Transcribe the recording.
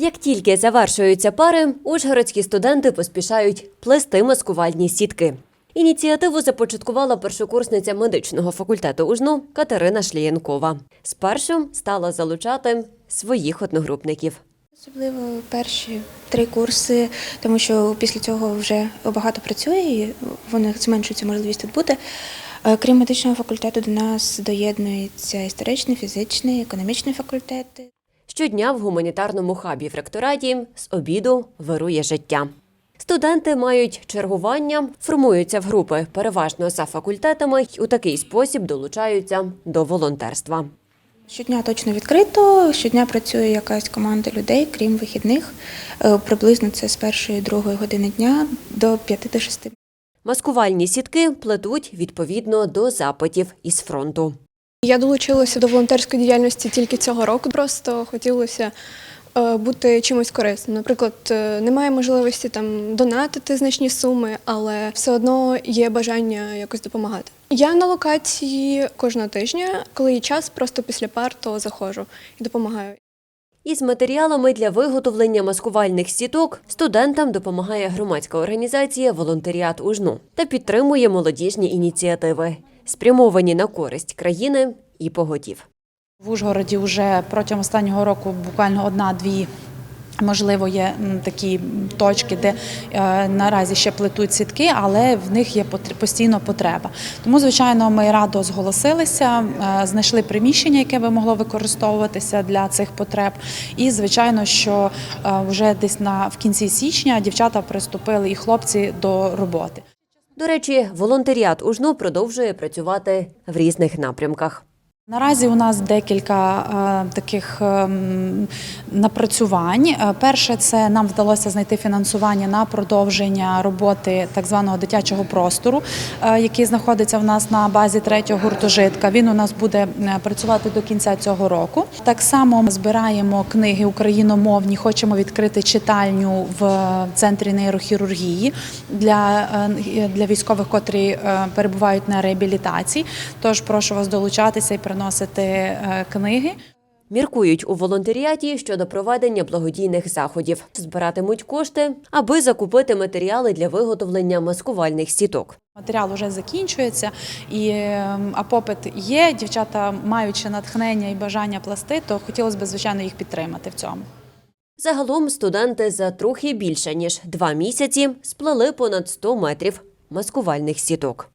Як тільки завершуються пари, ужгородські студенти поспішають плести маскувальні сітки. Ініціативу започаткувала першокурсниця медичного факультету УЖНУ Катерина Шлієнкова. Спершу стала залучати своїх одногрупників. Особливо перші три курси, тому що після цього вже багато працює і вони зменшується можливість тут бути. Е, Крім медичного факультету, до нас доєднується історичний, фізичний, економічний факультети. Щодня в гуманітарному хабі в ректораті з обіду вирує життя. Студенти мають чергування, формуються в групи переважно за факультетами й у такий спосіб долучаються до волонтерства. Щодня точно відкрито, щодня працює якась команда людей, крім вихідних. Е, Приблизно це з першої другої години дня до 5 до 6. Маскувальні сітки плетуть відповідно до запитів із фронту. Я долучилася до волонтерської діяльності тільки цього року. Просто хотілося е, бути чимось корисним. Наприклад, е, немає можливості там донатити значні суми, але все одно є бажання якось допомагати. Я на локації кожного тижня, коли є час, просто після пар, то заходжу і допомагаю. Із матеріалами для виготовлення маскувальних сіток студентам допомагає громадська організація Волонтеріат УЖНУ та підтримує молодіжні ініціативи, спрямовані на користь країни і погодів. В Ужгороді вже протягом останнього року буквально одна-дві. Можливо, є такі точки, де е, наразі ще плетуть сітки, але в них є постійно потреба. Тому, звичайно, ми радо зголосилися, е, знайшли приміщення, яке би могло використовуватися для цих потреб. І, звичайно, що е, вже десь на в кінці січня дівчата приступили і хлопці до роботи. До речі, волонтеріат УЖНУ продовжує працювати в різних напрямках. Наразі у нас декілька е, таких ем, напрацювань. Е, Перше, це нам вдалося знайти фінансування на продовження роботи так званого дитячого простору, е, який знаходиться в нас на базі третього гуртожитка. Він у нас буде працювати до кінця цього року. Так само ми збираємо книги україномовні. Хочемо відкрити читальню в центрі нейрохірургії для, для військових, котрі перебувають на реабілітації. Тож прошу вас долучатися і приносити е, книги. Міркують у волонтеріаті щодо проведення благодійних заходів. Збиратимуть кошти, аби закупити матеріали для виготовлення маскувальних сіток. Матеріал вже закінчується, і, е, а попит є. Дівчата, маючи натхнення і бажання пласти, то хотілося б, звичайно, їх підтримати в цьому. Загалом студенти за трохи більше ніж два місяці сплели понад 100 метрів маскувальних сіток.